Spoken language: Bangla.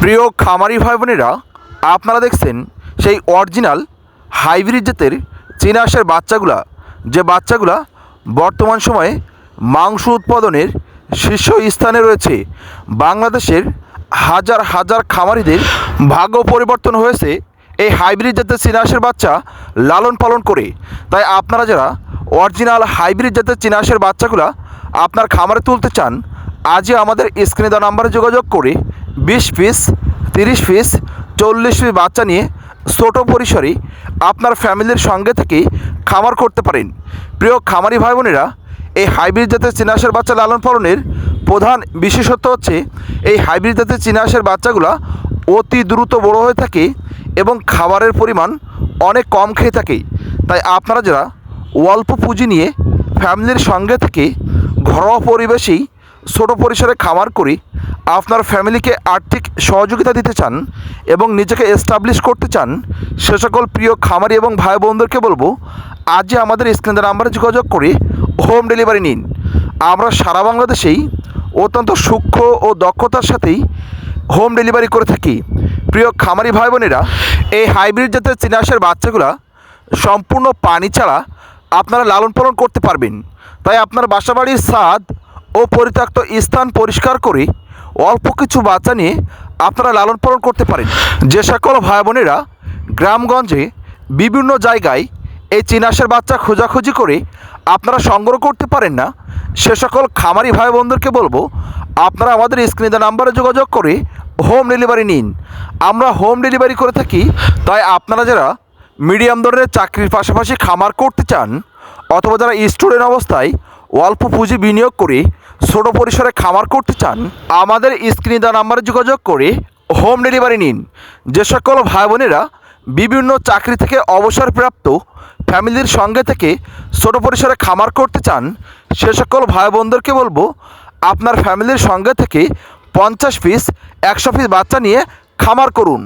প্রিয় খামারি ভাই বোনেরা আপনারা দেখছেন সেই অরিজিনাল হাইব্রিড জাতের চীনা বাচ্চাগুলা। যে বাচ্চাগুলা বর্তমান সময়ে মাংস উৎপাদনের শীর্ষ স্থানে রয়েছে। বাংলাদেশের হাজার হাজার খামারিদের ভাগ্য পরিবর্তন হয়েছে এই হাইব্রিড জাতের চীনা হাঁসের বাচ্চা লালন পালন করে। তাই আপনারা যারা অরিজিনাল হাইব্রিড জাতের চীনা হাঁসের বাচ্চাগুলা আপনার খামারে তুলতে চান, আজই আমাদের স্ক্রিনে দেওয়া নাম্বারে যোগাযোগ করে বিশ পিস, তিরিশ পিস, চল্লিশ পিস বাচ্চা নিয়ে ছোট পরিসরে আপনার ফ্যামিলির সঙ্গে থেকে খামার করতে পারেন। প্রিয় খামারি ভাই বোনেরা এই হাইব্রিড জাতের চিনাশের বাচ্চা লালন পালনের প্রধান বিশেষত্ব হচ্ছে, এই হাইব্রিড জাতের চিনাশের বাচ্চাগুলা অতি দ্রুত বড় হয়ে থাকে এবং খাবারের পরিমাণ অনেক কম খেয়ে থাকে। তাই আপনারা যারা অল্প পুঁজি নিয়ে ফ্যামিলির সঙ্গে থেকে ঘরোয়া পরিবেশেই ছোট পরিসরে খামার করে আপনার ফ্যামিলিকে আর্থিক সহযোগিতা দিতে চান এবং নিজেকে এস্টাবলিশ করতে চান, সে সকল প্রিয় খামারি এবং ভাই বোনদেরকে বলব, আজই আমাদের স্ক্রিনের নাম্বারে যোগাযোগ করে হোম ডেলিভারি নিন। আমরা সারা বাংলাদেশেই অত্যন্ত সূক্ষ্ম ও দক্ষতার সাথেই হোম ডেলিভারি করে থাকি। প্রিয় খামারি ভাই বোনেরা এই হাইব্রিড জাতের চিনাশের বাচ্চাগুলা সম্পূর্ণ পানি ছাড়া আপনারা লালন পালন করতে পারবেন। তাই আপনার বাসাবাড়ির স্বাদ ও পরিত্যক্ত স্থান পরিষ্কার করে অল্প কিছু বাচ্চা নিয়ে আপনারা লালন পালন করতে পারেন। যে সকল ভাই বোনেরা গ্রামগঞ্জে বিভিন্ন জায়গায় এই চিনাশের বাচ্চা খোঁজাখুঁজি করে আপনারা সংগ্রহ করতে পারেন না, সে সকল খামারি ভাই বোনদেরকে বলব, আপনারা আমাদের স্ক্রিনে নাম্বারে যোগাযোগ করে হোম ডেলিভারি নিন। আমরা হোম ডেলিভারি করে থাকি, তাই আপনারা যারা মিডিয়াম ধরনের চাকরির পাশাপাশি খামার করতে চান, অথবা যারা স্টুডেন্ট অবস্থায় অল্প পুঁজি বিনিয়োগ করে ছোট পরিসরে খামার করতে চান, আমাদের স্ক্রিনে দেওয়া নাম্বারে যোগাযোগ করে হোম ডেলিভারি নিন। যে সকল ভাই বোনেরা বিভিন্ন চাকরি থেকে অবসরপ্রাপ্ত ফ্যামিলির সঙ্গে থেকে ছোট পরিসরে খামার করতে চান, সে সকল ভাই বোনদেরকে বলব, আপনার ফ্যামিলির সঙ্গে থেকে পঞ্চাশ পিস, একশো পিস বাচ্চা নিয়ে খামার করুন।